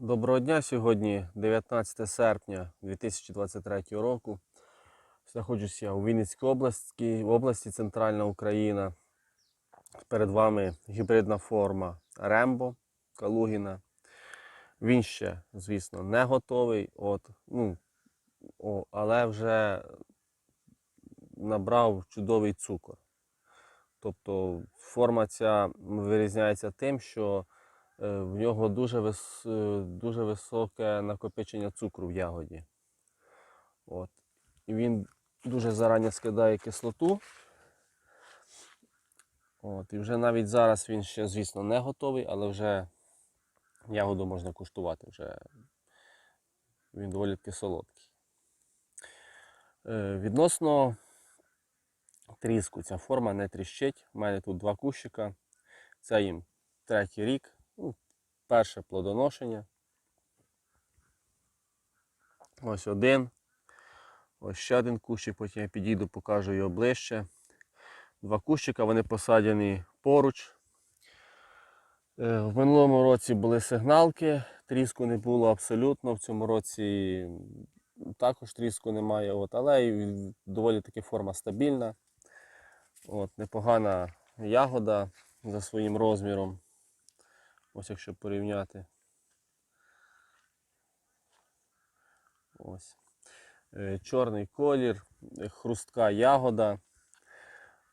Доброго дня сьогодні 19 серпня 2023 року. Знаходжуся я у Вінницькій області, області Центральна Україна. Перед вами гібридна форма Рембо Калугіна. Він ще, звісно, не готовий, от, ну, о, але вже набрав чудовий цукор. Тобто форма ця вирізняється тим, що в нього дуже, вис, е, дуже високе накопичення цукру в ягоді. От. І він дуже зарані скидає кислоту. От. І вже навіть зараз він ще, звісно, не готовий, але вже ягоду можна куштувати. Вже він доволі таки солодкий. Е, Відносно тріску ця форма не тріщить. У мене тут два кущика. Це їм третій рік. Ну, перше плодоношення. Ось один. Ось ще один кущик, потім я підійду, покажу його ближче. Два кущика, вони посаджені поруч. Е, В минулому році були сигналки, тріску не було абсолютно. В цьому році також тріску немає. От, але доволі таки форма стабільна. От, непогана ягода за своїм розміром. Ось якщо порівняти. Ось. Е, Чорний колір, е, хрустка ягода,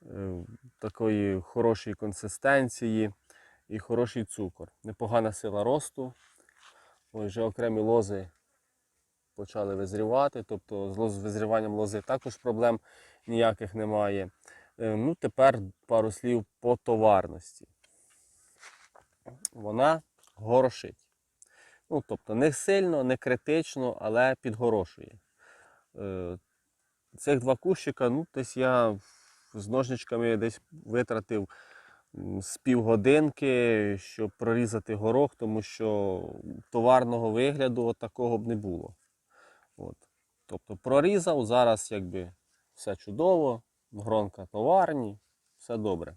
е, такої хорошої консистенції і хороший цукор. Непогана сила росту. Ось вже окремі лози почали визрівати, тобто з визріванням лози також проблем ніяких немає. Ну, тепер пару слів по товарності. Вона горошить. Ну, тобто не сильно, не критично, але підгорошує. Е, Цих два кущика, ну, десь я з ножничками десь витратив з півгодинки, щоб прорізати горох, тому що товарного вигляду от такого б не було. От. Тобто прорізав, зараз якби все чудово, гронка товарні, все добре.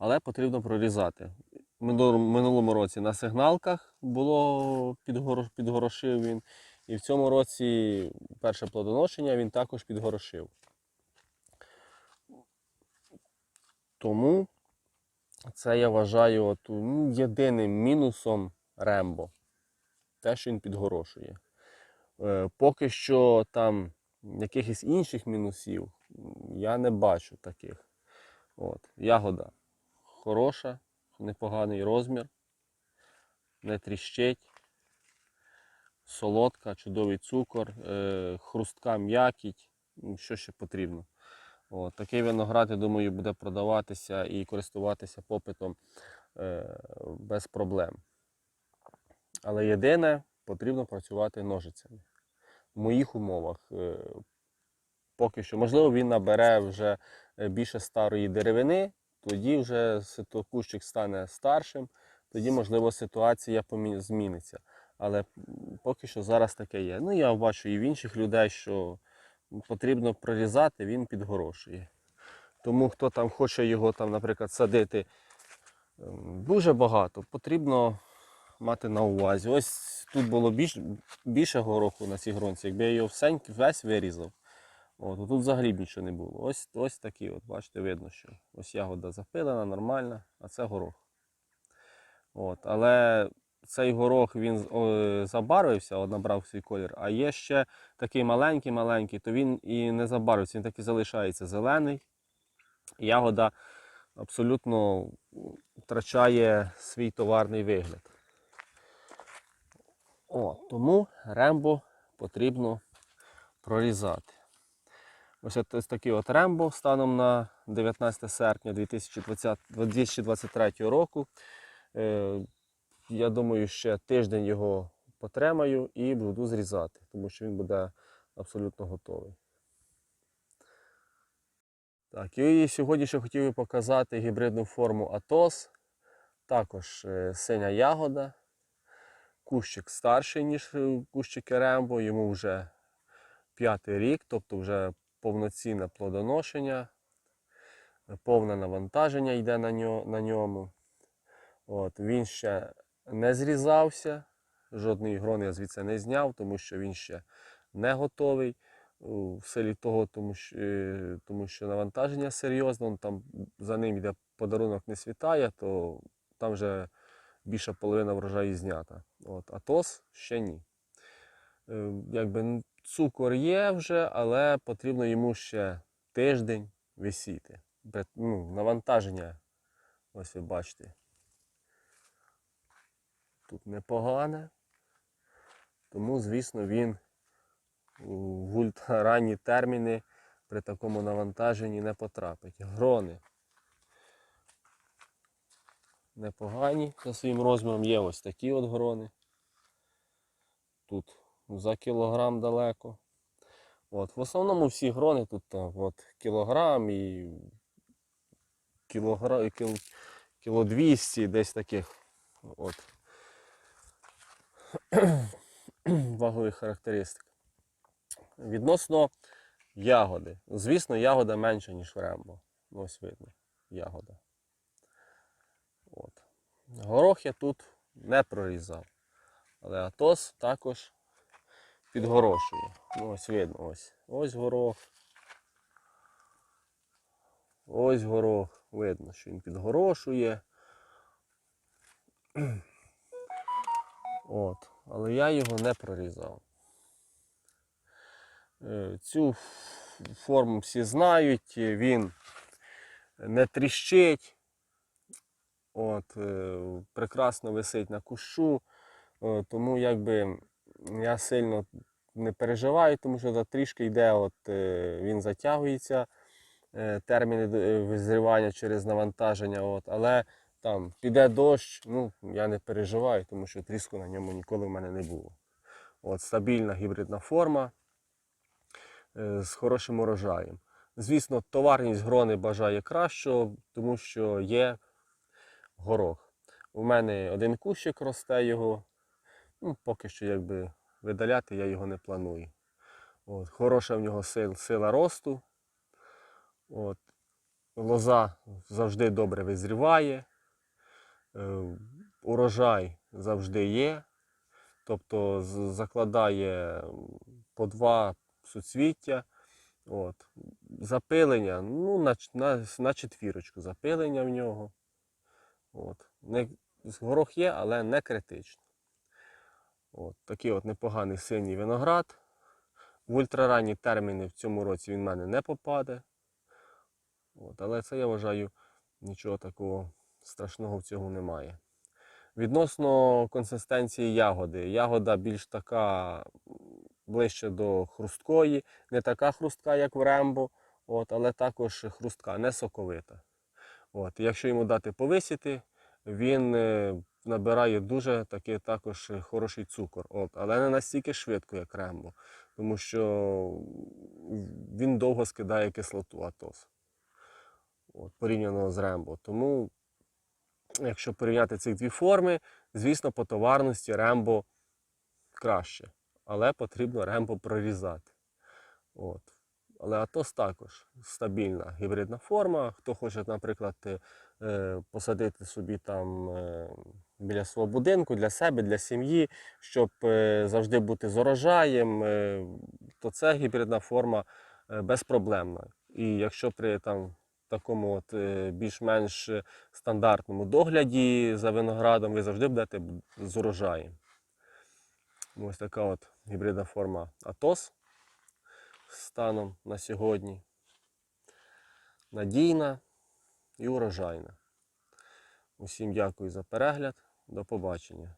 Але потрібно прорізати. В минулому- році на сигналках було підгорошив він. І в цьому році перше плодоношення він також підгорошив. Тому це я вважаю от, ну, єдиним мінусом Рембо. Те, що він підгорошує. Е, Поки що там якихось інших мінусів я не бачу таких. От. Ягода хороша, непоганий розмір, не тріщить, солодка, чудовий цукор, е, хрустка м'якіть, ну, що ще потрібно. От. Такий виноград, я думаю, буде продаватися і користуватися попитом е, без проблем. Але єдине, потрібно працювати ножицями. В моїх умовах е, поки що, можливо, він набере вже більше старої деревини, тоді вже кущик стане старшим, тоді, можливо, ситуація зміниться. Але поки що зараз таке є. Ну, я бачу і в інших людей, що потрібно прорізати, він підгорошує. Тому хто там хоче його, там, наприклад, садити ем, дуже багато, потрібно мати на увазі. Ось тут було більш, більше гороху на цій гронці. Якби я його всеньк- весь вирізав, от, тут взагалі б нічого не було. Ось, ось такі, от, бачите, видно, що ось ягода запилена, нормальна, а це горох. От, але цей горох він забарвився, от, набрав свій колір, а є ще такий маленький-маленький, то він і не забарвився, він так і залишається зелений. Ягода абсолютно втрачає свій товарний вигляд. О, тому рембо потрібно прорізати. Ось ось такий от рембо станом на 19 серпня 2020, 2023 року. Е, я думаю, ще тиждень його потримаю і буду зрізати, тому що він буде абсолютно готовий. Так, і сьогодні ще хотів би показати гібридну форму Атос. Також е, синя ягода. Кущик старший, ніж е, кущики Рембо, йому вже п'ятий рік, тобто вже повноцінне плодоношення, повне навантаження йде на ньо- на ньому. От, він ще не зрізався. Жодний грон я звідси не зняв, тому що він ще не готовий. В селі того, тому що, е, тому що навантаження серйозне, там за ним йде подарунок не світає, то там вже більша половина врожаю знята. От, а тос ще ні. Е, Якби цукор є вже, але потрібно йому ще тиждень висіти. Ну, навантаження, ось ви бачите, тут непогане. Тому, звісно, він у- ультраранні терміни при такому навантаженні не потрапить. Грони непогані за своїм розміром. Є ось такі от грони. Тут за кілограм далеко. От, в основному всі грони тут от, кілограм і кілограм, кіл, кіло 200, десь таких от, вагових характеристик. Відносно ягоди. Звісно, ягода менша, ніж Рембо. Ну, Ось видно, ягода. От. Горох я тут не прорізав. Але Атос також підгорошує. Ну, ось видно, ось. Ось горох. Ось горох. Видно, що він підгорошує. От. Але я його не прорізав. Е, Цю форму всі знають, він не тріщить. От, е, прекрасно висить на кущу. Е, Тому якби я сильно не переживаю, тому що за трішки йде, от, е, він затягується, е, терміни е, визрівання через навантаження. От, але там піде дощ, ну я не переживаю, тому що тріску на ньому ніколи в мене не було. От, стабільна гібридна форма з хорошим урожаєм. Звісно, товарність грони бажає кращого, тому що є горох. У мене один кущик росте його. Ну, поки що якби видаляти я його не планую. От, хороша в нього сил, сила росту. От, лоза завжди добре визріває. Е, урожай завжди є. Тобто закладає по два суцвіття. От. Запилення, ну, на, на, на четвірочку запилення в нього. От. Не, горох є, але не критично. От. Такий от непоганий синій виноград. В ультраранні терміни в цьому році він в мене не попаде. От. Але це я вважаю, нічого такого страшного в цьому немає. Відносно консистенції ягоди. Ягода більш така ближче до хрусткої, не така хрустка, як в Рембо, от, але також хрустка, не соковита. От, якщо йому дати повисіти, він е, набирає дуже такий також хороший цукор. От, але не настільки швидко, як Рембо, тому що він довго скидає кислоту атос. От, порівняно з Рембо. Тому якщо порівняти ці дві форми, звісно, по товарності Рембо краще. Але потрібно Рембо прорізати. От. Але Атос також стабільна гібридна форма. Хто хоче, наприклад, е, посадити собі там е, біля свого будинку для себе, для сім'ї, щоб е, завжди бути з урожаєм, то це гібридна форма безпроблемна. І якщо при там, такому от, більш-менш стандартному догляді за виноградом, ви завжди будете з урожаєм. Ось така от гібридна форма Атос станом на сьогодні. Надійна і урожайна. Усім дякую за перегляд. До побачення.